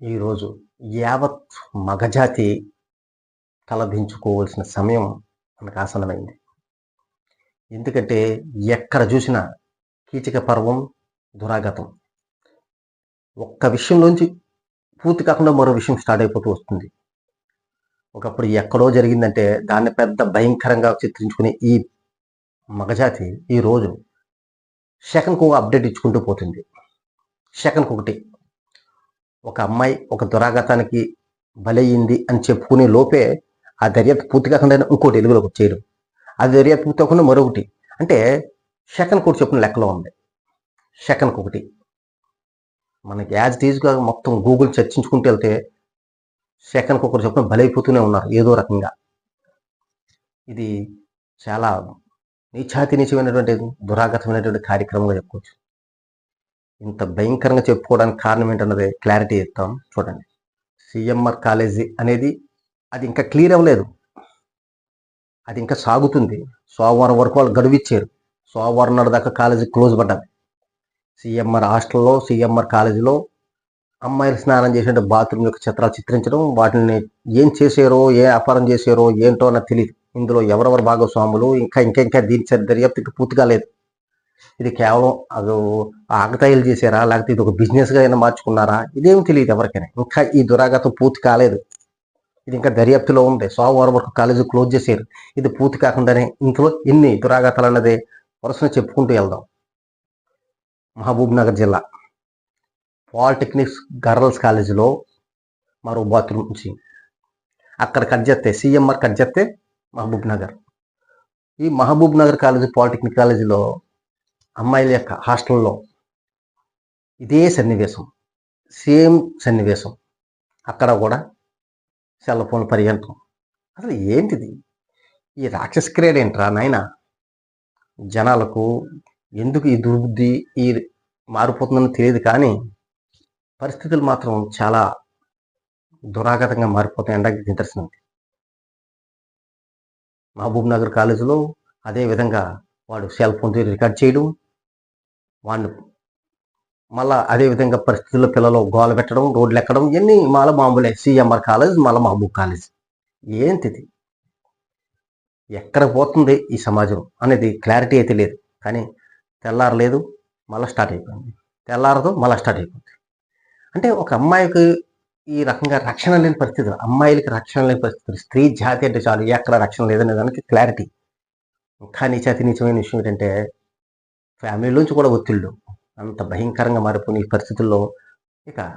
ఈరోజు యావత్ మగజాతి తలదించుకోవాల్సిన సమయం మనకు ఆసనమైంది ఎందుకంటే ఎక్కడ చూసినా కీచక పర్వం దురాగతం. ఒక్క విషయంలోంచి పూర్తి కాకుండా మరో విషయం స్టార్ట్ అయిపోతూ వస్తుంది. ఒకప్పుడు ఎక్కడో జరిగిందంటే దాన్ని పెద్ద భయంకరంగా చిత్రించుకునే ఈ మగజాతి ఈరోజు సెకండ్కు అప్డేట్ ఇచ్చుకుంటూ పోతుంది. సెకండ్కి ఒకటి ఒక అమ్మాయి ఒక దురాఘాతానికి బలయ్యింది అని చెప్పుకునే లోపే ఆ దర్యాప్తు పూర్తి కాకుండా ఇంకోటి ఎలుగులోకి వచ్చేయడం. ఆ దర్యాప్తు పూర్తి కాకుండా మరొకటి. అంటే సెకండ్ ఒకటి చెప్పిన లెక్కలో ఉంది. సెకండ్కి ఒకటి. మనకి యాజ్ టీజ్గా మొత్తం గూగుల్ చర్చించుకుంటూ వెళ్తే సెకండ్కి ఒకటి చెప్పిన బలైపోతూనే ఉన్నారు ఏదో రకంగా. ఇది చాలా నీచాతి నీచమైనటువంటి దురాగతమైనటువంటి కార్యక్రమంగా చెప్పుకోవచ్చు. ఇంత భయంకరంగా చెప్పుకోవడానికి కారణం ఏంటన్నది క్లారిటీ ఇస్తాం. చూడండి. సిఎంఆర్ కాలేజీ అనేది అది ఇంకా క్లియర్ అవ్వలేదు. అది ఇంకా సాగుతుంది. సోమవారం వరకు వాళ్ళు గడువు ఇచ్చారు సోమవారం నాడు దాకా కాలేజీ క్లోజ్ పడ్డది. సిఎంఆర్ హాస్టల్లో సిఎంఆర్ కాలేజీలో అమ్మాయిలు స్నానం చేసే బాత్రూమ్ యొక్క చిత్రాలు చిత్రించడం వాటిని ఏం చేసారో ఏ వ్యాపారం చేసారో ఏంటో అన్నది తెలియదు ఇందులో ఎవరెవరు భాగస్వాములు ఇంకా ఇంకా ఇంకా దీని చ- దర్యాప్తు పూర్తి పూర్తిగా లేదు. ఇది కేవలం అది ఆకతాయిలు చేశారా? లేకపోతే ఇది ఒక బిజినెస్గా అయినా మార్చుకున్నారా? ఇదేం తెలియదు ఎవరికైనా. ఇంకా ఈ దురాగతం పూర్తి కాలేదు. ఇది ఇంకా దర్యాప్తులో ఉంది. సోమవారం వరకు కాలేజీ క్లోజ్ చేశారు. ఇది పూర్తి కాకుండానే ఇంట్లో ఎన్ని దురాగతాలు అన్నది వరుసన చెప్పుకుంటూ వెళ్దాం. మహబూబ్ నగర్ జిల్లా. పాలిటెక్నిక్స్ గర్ల్స్ కాలేజీలో మరో బాత్రూమ్ నుంచి. అక్కడ కట్ చేస్తే సిఎంఆర్ కట్ చేస్తే మహబూబ్ నగర్. ఈ మహబూబ్ నగర్ కాలేజీ పాలిటెక్నిక్ కాలేజీలో అమ్మాయిల యొక్క హాస్టల్లో ఇదే సన్నివేశం సేమ్ సన్నివేశం. అక్కడ కూడా సెల్ ఫోన్ పర్యంతం. అసలు ఏంటిది? ఈ రాక్షస క్రీడ ఏంట్రా నాయన? జనాలకు ఎందుకు ఈ దుర్బుద్ధి ఈ మారిపోతుందని తెలియదు కానీ పరిస్థితులు మాత్రం చాలా దురాగతంగా మారిపోతాయి ఎండకి నిదర్శనం మహబూబ్ నగర్ కాలేజీలో అదే విధంగా వాడు సెల్ ఫోన్ రికార్డ్ చేయడం వాళ్ళు మళ్ళా అదేవిధంగా పరిస్థితుల్లో పిల్లలు గోల పెట్టడం రోడ్లు ఎక్కడం ఇవన్నీ మళ్ళీ మామూలే. సిఎంఆర్ కాలేజ్ మళ్ళీ మహబూబ్ కాలేజ్. ఏంటిది ఎక్కడ పోతుంది ఈ సమాజం అనేది క్లారిటీ అయితే లేదు. కానీ తెల్లారలేదు మళ్ళీ స్టార్ట్ అయిపోయింది. తెల్లారదు మళ్ళీ స్టార్ట్ అయిపోయింది అంటే ఒక అమ్మాయికి ఈ రకంగా రక్షణ లేని పరిస్థితులు అమ్మాయిలకి రక్షణ లేని పరిస్థితులు స్త్రీ జాతి అంటే చాలు ఎక్కడ రక్షణ లేదనే దానికి క్లారిటీ. ఇంకా నీచాతి నీచమైన విషయం ఏంటంటే ఫ్యామిలీలోంచి కూడా ఒత్తిళ్ళు. అంత భయంకరంగా మారిపోయిన ఈ పరిస్థితుల్లో ఇక